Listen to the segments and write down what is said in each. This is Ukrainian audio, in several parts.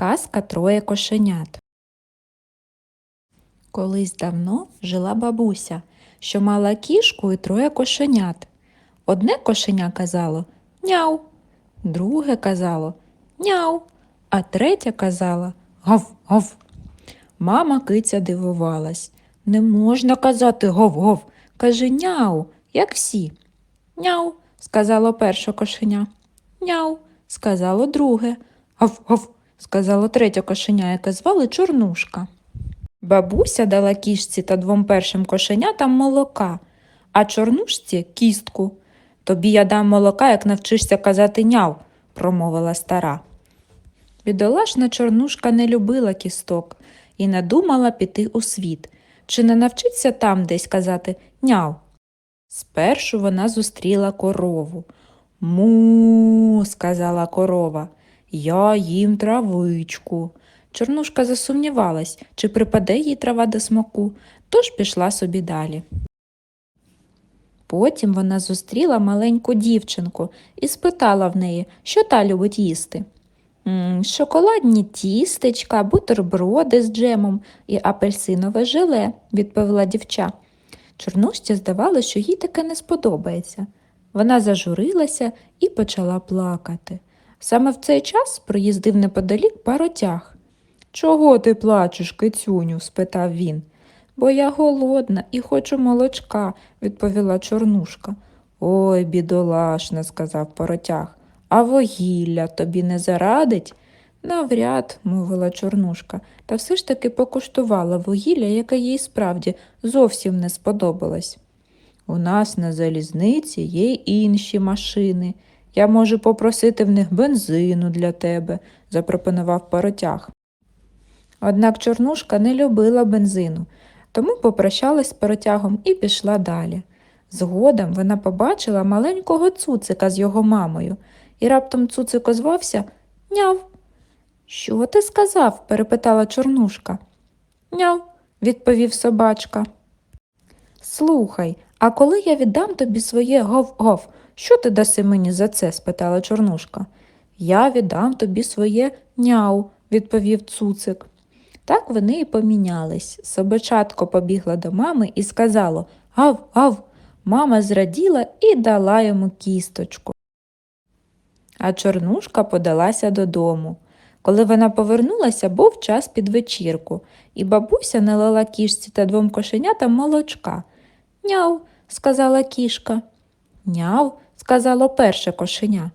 Казка троє кошенят. Колись давно жила бабуся, що мала кішку і троє кошенят. Одне кошеня казало няу, друге казало няу, а третє казала гав гав. Мама киця дивувалась. Не можна казати гов-гов, каже няу, як всі. Няу, сказало перше кошеня. Няу, сказало друге. Гав-гав, сказало третє кошеня, яке звали Чорнушка. Бабуся дала кішці та двом першим кошенятам молока, а чорнушці кістку. Тобі я дам молока, як навчишся казати няв, промовила стара. Бідолашна чорнушка не любила кісток і надумала піти у світ. Чи не навчиться там десь казати няв? Спершу вона зустріла корову. Му, сказала корова, я їм травичку. Чорнушка засумнівалась, чи припаде їй трава до смаку, тож пішла собі далі. Потім вона зустріла маленьку дівчинку і спитала в неї, що та любить їсти. Шоколадні тістечка, бутерброди з джемом і апельсинове желе, відповіла дівча. Чорнушці здавалося, що їй таке не сподобається. Вона зажурилася і почала плакати. Саме в цей час проїздив неподалік паротяг. Чого ти плачеш, кицюню? спитав він. Бо я голодна і хочу молочка, відповіла чорнушка. Ой, бідолашна, сказав паротяг. А вугілля тобі не зарадить? Навряд, мовила чорнушка, та все ж таки покуштувала вугілля, яке їй справді зовсім не сподобалось. У нас на залізниці є й інші машини. Я можу попросити в них бензину для тебе, запропонував паротяг. Однак чорнушка не любила бензину, тому попрощалась з паротягом і пішла далі. Згодом вона побачила маленького цуцика з його мамою, і раптом цуцик озвався Няв. Що ти сказав? перепитала чорнушка. Няв, відповів собачка. Слухай, а коли я віддам тобі своє гов-гов, що ти даси мені за це? спитала чорнушка. Я віддам тобі своє няу, відповів цуцик. Так вони і помінялись. Собачатко побігла до мами і сказало Гав, гав. Мама зраділа і дала йому кісточку. А чорнушка подалася додому. Коли вона повернулася, був час під вечірку, і бабуся налила кішці та двом кошенятам молочка. Няв, сказала кішка. Няв, сказало перше кошеня.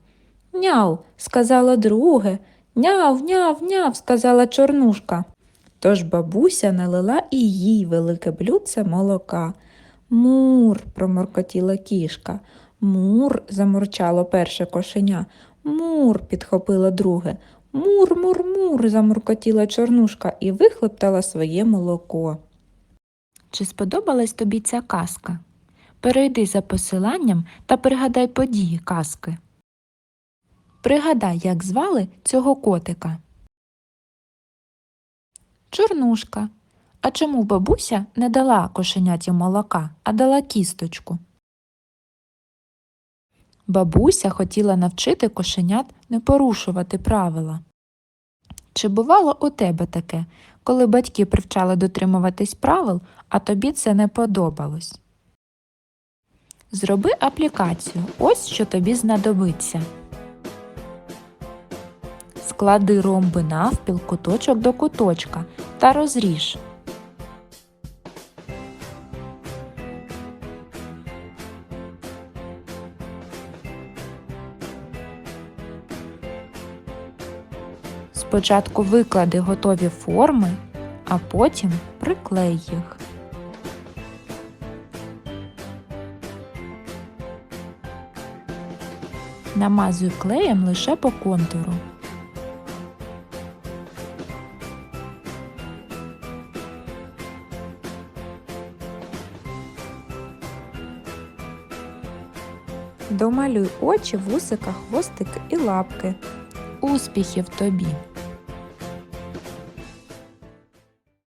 Няв, сказало друге. Няв, няв, няв, сказала чорнушка. Тож бабуся налила і їй велике блюдце молока. Мур, проморкотіла кішка. Мур, замурчало перше кошеня. Мур, підхопило друге. Мур, мур, мур, замуркотіла чорнушка і вихлептала своє молоко. Чи сподобалась тобі ця казка? Перейди за посиланням та пригадай події казки. Пригадай, як звали цього котика. Чорнушка. А чому бабуся не дала кошеняті молока, а дала кісточку? Бабуся хотіла навчити кошенят не порушувати правила. Чи бувало у тебе таке, коли батьки привчали дотримуватись правил, а тобі це не подобалось? Зроби аплікацію. Ось що тобі знадобиться. Склади ромби навпіл куточок до куточка та розріж. Спочатку виклади готові форми, а потім приклей їх. Намазуй клеєм лише по контуру. Домалюй очі, вусика, хвостик і лапки. Успіхів тобі!